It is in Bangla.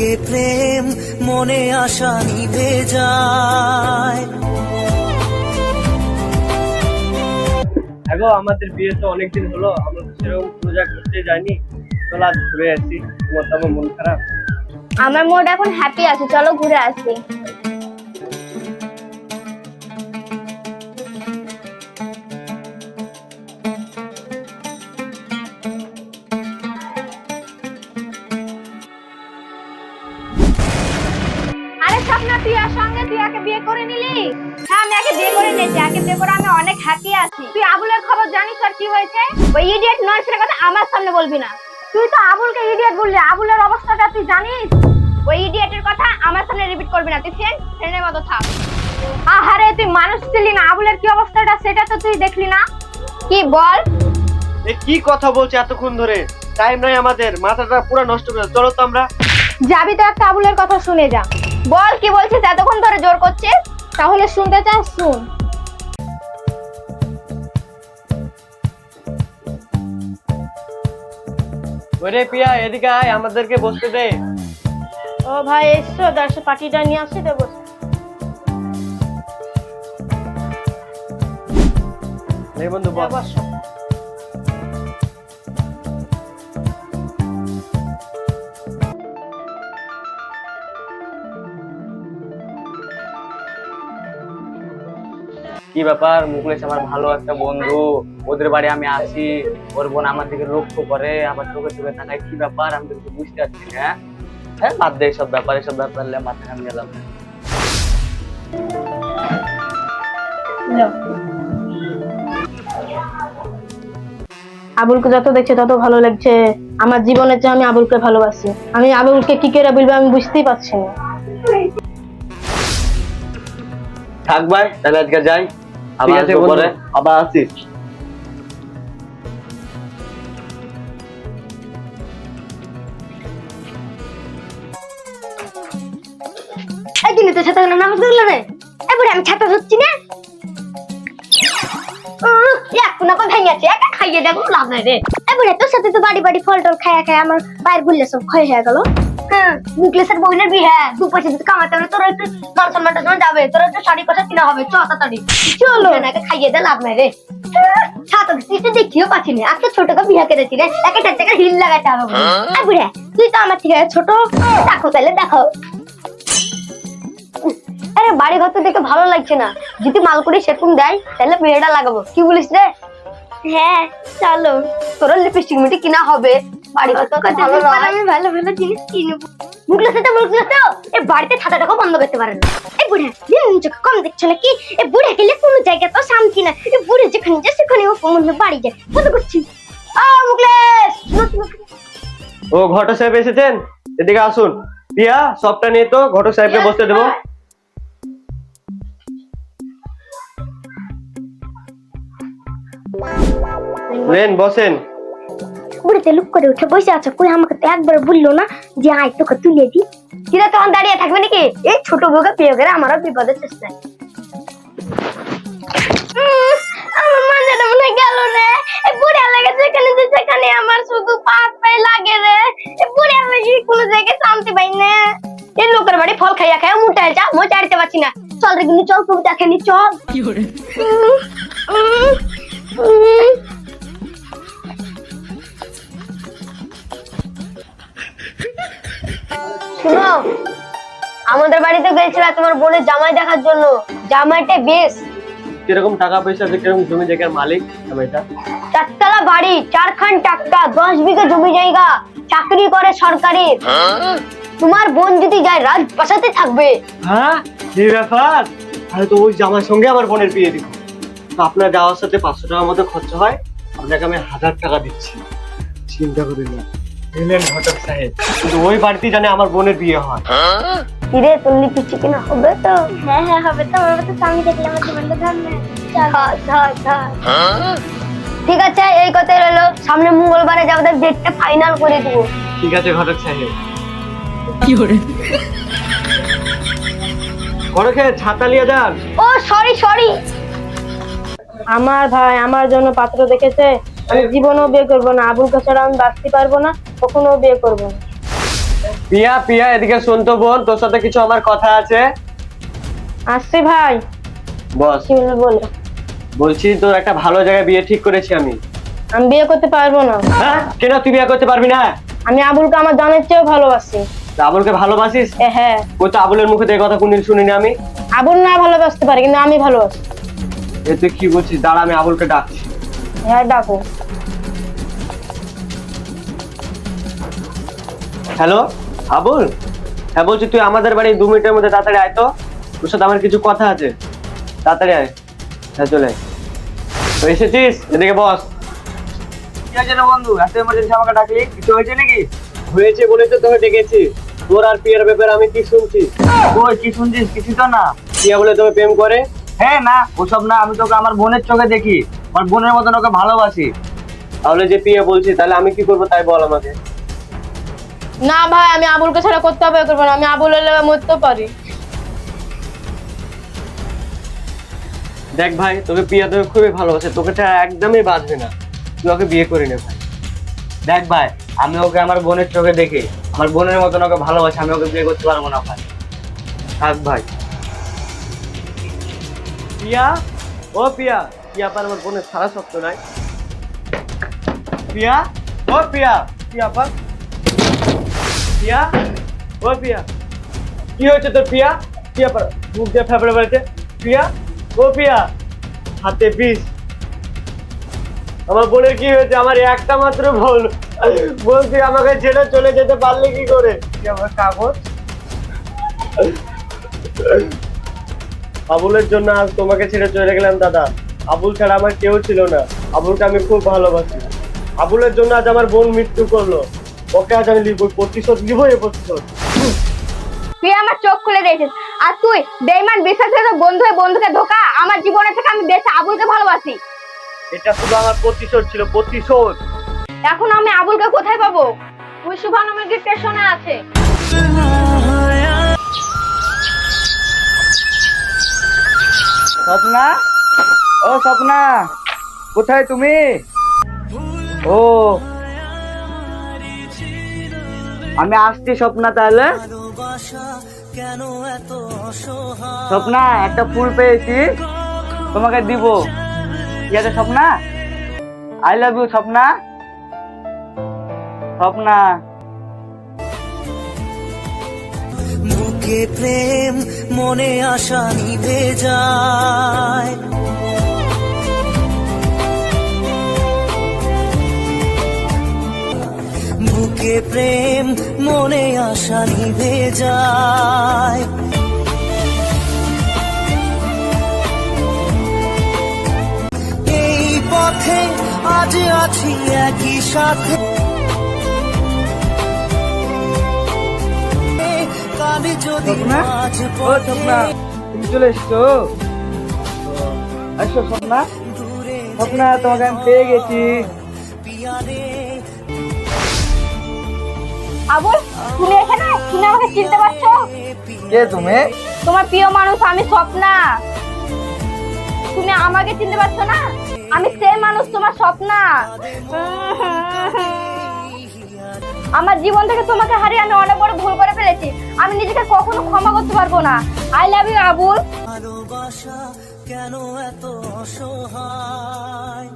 লাগে প্রেম মনে আশা নিভে যায়। আগো আমাদের বিয়ে তো অনেকদিন হলো আমরা তো সেরকম পূজা করতে যাইনি। চলো আজ ঘুরে আসি তোমার তো আমার মন খারাপ। আমার মুড এখন হ্যাপি আছে চলো ঘুরে আসি। তুই আর সঙ্গে তুই বিয়ে করে নিলি? হ্যাঁ আমি বিয়ে করে নিয়েছি বিয়ে করে আমি অনেক হ্যাপি আছি। তুই আবুলের খবর জানিস আর কি হয়েছে? ওই ইডিয়েট নয়সের কথা আমার সামনে বলবি না। তুই তো আবুলকে ইডিয়েট বললি আবুলের অবস্থাটা তুই জানিস? ওই ইডিয়েটের কথা আমার সামনে রিপিট করবি না। তুই ফ্রেন্ড ফ্রেন্ডের মতো থাক। আহারে তুই মানুষ ছিলি না আবুলের কি অবস্থাটা সেটা তো তুই দেখলি না। কি বল? এ কি কথা বলছে এতক্ষণ ধরে? টাইম নাই আমাদের মাথাটা পুরো নষ্ট করে। চলো তো আমরা। যাবি তো একটা আবুলের কথা শুনে যা। বল কি বলছিস? এতক্ষণ ধরে জোর করছিস? তাহলে শুনতে চাস শুন। ওরে পিয়া এদিকে আয় আমাদেরকে বসতে দে। ও ভাই এসছো দর্শক পার্টিটা নিয়ে আসছি দেবো। বন্ধু বস। কি ব্যাপার? মুকলেশ আমার ভালো একটা বন্ধু। ওদের বাড়ি আমি আসি। ওর বোন আমার দিকে লক্ষ্য করে আমার চোখে চোখে তাকায়। কি ব্যাপার? আমি তো কিছু বুঝতে পারছি না। হ্যাঁ হ্যাঁ বাদ দে সব ব্যাপার এসব ব্যাপার নিয়ে মাথা আমি গেলাম। আবুলকে যত দেখছে তত ভালো লাগছে। আমার জীবনের চেয়ে আমি আবুলকে ভালোবাসি। আমি আবুলকে কি করে বলব আমি বুঝতেই পারছি না। থাক ভাই তাহলে আজকে যাই। আবার পরে আবার আসিস এই দিনে তো ছাতা নামাজ রে? এবারে আমি ছাতা ধরছি না? আছে? একা খাইয়ে দেখো লাভ নাই রে। এবারে তোর সাথে তো বাড়ি বাড়ি ফল টল খায়া খায়া আমার পায়ের গুল্লে সব ক্ষয় হয়ে গেল। হ্যাঁ বিয়ে দু পয়সা যদি কামাতে হবে তোর একটু মান সম্মান যাবে তোর একটু শাড়ি কথা কিনা হবে চ তাড়াতাড়ি। চলো। একে খাইয়ে দে লাভ নাই রে। হ্যাঁ, ছাতা দেখিও পাচ্ছি না আজকে ছোট কে বিয়ে করেছি রে টাকা হিল লাগাতে হবে বুড়া তুই তো আমার থেকে ছোট দেখো তাহলে দেখো। আরে বাড়ি ঘর তো দেখে ভালো লাগছে না। যদি মাল মালকুড়ি সেরকম দেয় তাহলে বিয়েটা লাগাবো। কি বলিস রে? হ্যাঁ চলো। তোর লিপস্টিক মিটি কিনা হবে। বাড়ি তো ভালো নয় আমি ভালো ভালো জিনিস কিনবো। সাথে এই বাড়িতে বন্ধ করতে পারে না। এই বুড়া দিন চোখে কম দেখছ নাকি? এই বুড়া গেলে কোনো জায়গা তো শান্তি না এই বুড়ে যেখানে যায় সেখানে ও মনে বাড়ি যায়। করছি। আ। ও ঘটক সাহেব এসেছেন? এদিকে আসুন। পিয়া সবটা নিয়ে তো ঘটক সাহেবকে বসতে দেবো। নেন বসেন। বুড়িতে লুক করে উঠে বসে আছে কই আমাকে তো একবার বলল না যে আয় তোকে তুলে দি কিরা তখন দাঁড়িয়ে থাকবে নাকি? এই ছোট বউকে পেয়ে গেলে আমারও বিপদের চেষ্টা। আমার মাথাটা মনে গেল রে। এই বুড়া লাগে যেখানে যে সেখানে আমার শুধু পাঁচ পায়ে লাগে রে। এই বুড়া লাগে কোনো জায়গায় শান্তি পাই না। এই লোকের বাড়ি ফল খাইয়া খাইয়া মুটা যা মই চাড়তে পারছি না। চল রে কিন্তু চল তুমি দেখেনি চল। উম, উম, বাড়িতে গেছিল তোমার বোনের জামাই দেখার জন্য। জামাইটা বেশ। কীরকম টাকা পয়সা আছে কীরকম জমি জায়গার মালিক আমি এটা চারতলা বাড়ি চারখান টাকা দশ বিঘা জমি জায়গা চাকরি করে সরকারি। তোমার বোন যদি যায় রাজপ্রাসাদে থাকবে। হ্যাঁ? কি ব্যাপার? তাহলে তো ওই জামার সঙ্গে আমার বোনের বিয়ে দিব। তো আপনার যাওয়ার সাথে পাঁচশো টাকার মতো খরচা হয় আপনাকে আমি হাজার টাকা দিচ্ছি। চিন্তা করি না। ঘটক সাহেব। কিন্তু ওই বাড়িতেই জানে আমার বোনের বিয়ে হয়? কিরে তোর হবে তো? হ্যাঁ হ্যাঁ হবে তো আমার তো। স্বামী দেখলে আমার জীবনটা ধন্য। ঠিক আছে এই কথাই রইল। সামনে মঙ্গলবারে যাব ডেটটা ফাইনাল করে দেবো। ঠিক আছে ঘটক সাহেব। ঘটক ছাতা নিয়ে যান। ও সরি সরি আমার ভাই আমার জন্য পাত্র দেখেছে। আমি জীবনেও বিয়ে করব না। আবুল ছাড়া আমি বাঁচতে পারব না কখনো বিয়ে করব না। পিয়া পিয়া এদিকে শুনতো বোন তোর সাথে কিছু আমার কথা আছে? আসছি ভাই। বস। কি বলব বলো? বলছি তোর একটা ভালো জায়গায় বিয়ে ঠিক করেছি আমি। আমি বিয়ে করতে পারব না। হ্যাঁ? কেন তুই বিয়ে করতে পারবি না? আমি আবুলকে আমার জানের চেয়েও ভালোবাসি। তা আবুলকে ভালোবাসিস? এ হ্যাঁ। ওই তো আবুলের মুখে তো এই কথা কোনদিন শুনিনি আমি। আবুল না ভালোবাসতে পারে কিন্তু আমি ভালোবাসি এ তুই কি বলছিস? দাঁড়া আমি আবুলকে ডাকছি। হ্যাঁ ডাকো। হ্যালো? আবুল হ্যাঁ বলছি তুই আমাদের বাড়ি দু মিনিটের মধ্যে তাড়াতাড়ি আয় তো। তোর সাথে আমার কিছু কথা আছে। তাড়াতাড়ি আয়। হ্যাঁ চলে আয়। তো এসেছিস? এদিকে বস। কি আছে রে বন্ধু? এত এমার্জেন্সি আমাকে ডাকলি? কিছু হয়েছে নাকি? হয়েছে বলে তো তোকে ডেকেছি। তোর আর পিয়ার ব্যাপারে আমি কি শুনছি? কই কি শুনছিস? কিছু তো না। পিয়া বলে তোকে প্রেম করে। হ্যাঁ না ওসব না আমি তোকে আমার বোনের চোখে দেখি। আমার বোনের মতন ওকে ভালোবাসি। তাহলে যে পিয়া বলছি তাহলে আমি কি করব তাই বল আমাকে। না ভাই, আমি আবুলকে ছাড়া করতে হবে করব না আমি আবুল হলে মরতে পারি। দেখ ভাই, তোকে পিয়া তোকে খুবই ভালোবাসে, তোকে ছাড়া একদমই বাঁচবে না। তুই ওকে বিয়ে করে নে ভাই। দেখ ভাই, আমি ওকে আমার বোনের চোখে দেখে। আমার বোনের মতন ওকে ভালোবাসি, আমি ওকে বিয়ে করতে পারব না ভাই। থাক ভাই। পিয়া ও পিয়া পিয়া পার আমার বোনের সারা সত্য নাই। পিয়া ও পিয়া পিয়া পার পিয়া? ও পিয়া। কি হয়েছে তোর পিয়া? পিয়া মুখ দিয়ে ফেপড়ে বেড়েছে পিয়া? ও পিয়া। হাতে বিষ। আমার বোনের কি হয়েছে? আমার একটা মাত্র বোন। বলছি, আমাকে ছেড়ে চলে যেতে পারলে কি করে? আমার কাগজ? আবুলের জন্য আজ তোমাকে ছেড়ে চলে গেলাম, দাদা। আবুল ছাড়া আমার কেউ ছিল না। আবুলকে আমি খুব ভালোবাসি। আবুলের জন্য আজ আমার বোন মৃত্যু করল। ওকে আজ আমি লিখব প্রতিশোধ নিবো এ প্রতিশোধ। তুই আমার চোখ খুলে দিয়েছিস আর তুই বেইমান বিশ্বাস করে বন্ধু হয়ে বন্ধুকে ধোকা আমার জীবনে থেকে আমি বেশ আবুলকে ভালোবাসি। এটা শুধু আমার প্রতিশোধ ছিল প্রতিশোধ। এখন আমি আবুলকে কোথায় পাবো? তুই শুভানমের স্টেশনে আছে। স্বপ্না? ও স্বপ্না কোথায় তুমি? ও আমি আসছি স্বপ্না তাহলে। স্বপ্না, একটা ফুল পেয়েছি। তোমাকে দিব। ঠিক আছে Swapna? I love you Swapna. Swapna. বুকে প্রেম, মনে আশা নিভে যায়। বুকে প্রেম মনে আশা নিভে যায়। এই পথে আজ আছি একই সাথে। তুমি চলে এসছো? আসো স্বপ্না। স্বপ্না তোমাকে আমি পেয়ে গেছি। আবুল তুমি এখানে? তুমি আমাকে চিনতে পারছ? কে তুমি? তোমার প্রিয় মানুষ আমি স্বপ্না। তুমি আমাকে চিনতে পারছ না? আমি সে মানুষ তোমার স্বপ্না। আমার জীবন থেকে তোমাকে হারিয়ে আমি অনেক বড় ভুল করে ফেলেছি। আমি নিজেকে কখনো ক্ষমা করতে পারব না। I love you Abul. ভালোবাসা কেন এত অসহায়?